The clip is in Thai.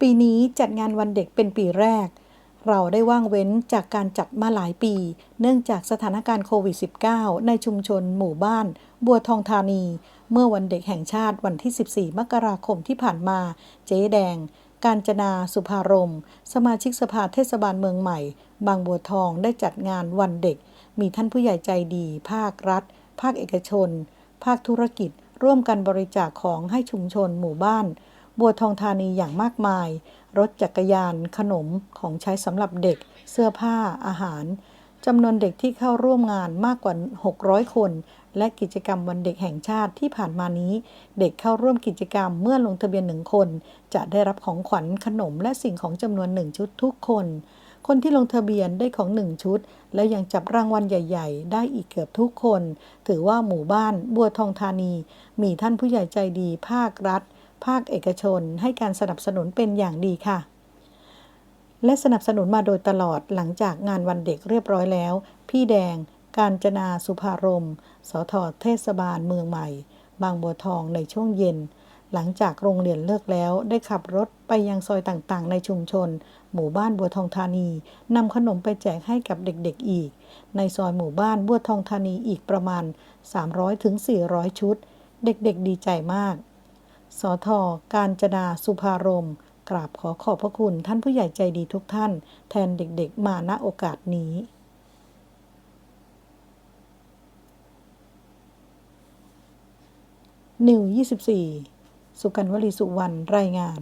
ปีนี้จัดงานวันเด็กเป็นปีแรก เราได้ว่างเว้นจากการจัดมาหลายปี เนื่องจากสถานการณ์โควิด -19 ในชุมชนหมู่บ้าน บัวทองธานี เมื่อวันเด็กแห่งชาติวันที่ 14 มกราคมที่ผ่านมา เจ๊แดง การจนาสุภารม สมาชิกสภาเทศบาลเมืองใหม่ บางบัวทองได้จัดงานวันเด็ก มีท่านผู้ใหญ่ใจดี ภาครัฐ ภาคเอกชน ภาคธุรกิจ ร่วมกันบริจาคของให้ชุมชนหมู่บ้าน บัวทองธานีอย่างมากมาย รถจักรยาน ขนมของใช้สำหรับเด็ก เสื้อผ้าอาหารจำนวนเด็กที่เข้าร่วมงานมากกว่า 600 คน และกิจกรรมวันเด็กแห่งชาติที่ผ่านมานี้ เด็กเข้าร่วมกิจกรรมเมื่อลงทะเบียนหนึ่งคน จะได้รับของขวัญขนมและสิ่งของจำนวนหนึ่งชุดทุกคน คนที่ลงทะเบียนได้ของหนึ่งชุด และยังจับรางวัลใหญ่ ๆ ได้อีกเกือบทุกคน ถือว่าหมู่บ้านบัวทองธานี มีท่านผู้ใหญ่ใจดีภาครัฐ ภาคเอกชน ให้การสนับสนุนเป็นอย่างดีค่ะ และสนับสนุนมาโดยตลอดหลังจากงานวันเด็กเรียบร้อยแล้ว พี่แดง การจนาสุภารมสทเทศบาลเมืองใหม่ บางบัวทองในช่วงเย็น หลังจากโรงเรียนเลิกแล้วได้ขับรถไปยังซอยต่างๆ ในชุมชน หมู่บ้านบัวทองธานีนำขนมไปแจกให้กับเด็กๆอีก ในซอยหมู่บ้านบัวทองธานีอีกประมาณ 300-400 ชุด เด็กๆดีใจมาก สทการจนาสุภารม กราบขอขอบพระคุณท่านผู้ใหญ่ใจดีทุกท่าน แทนเด็กๆ มาณโอกาสนี้นิว24 สุกันวลีสุวรรณรายงาน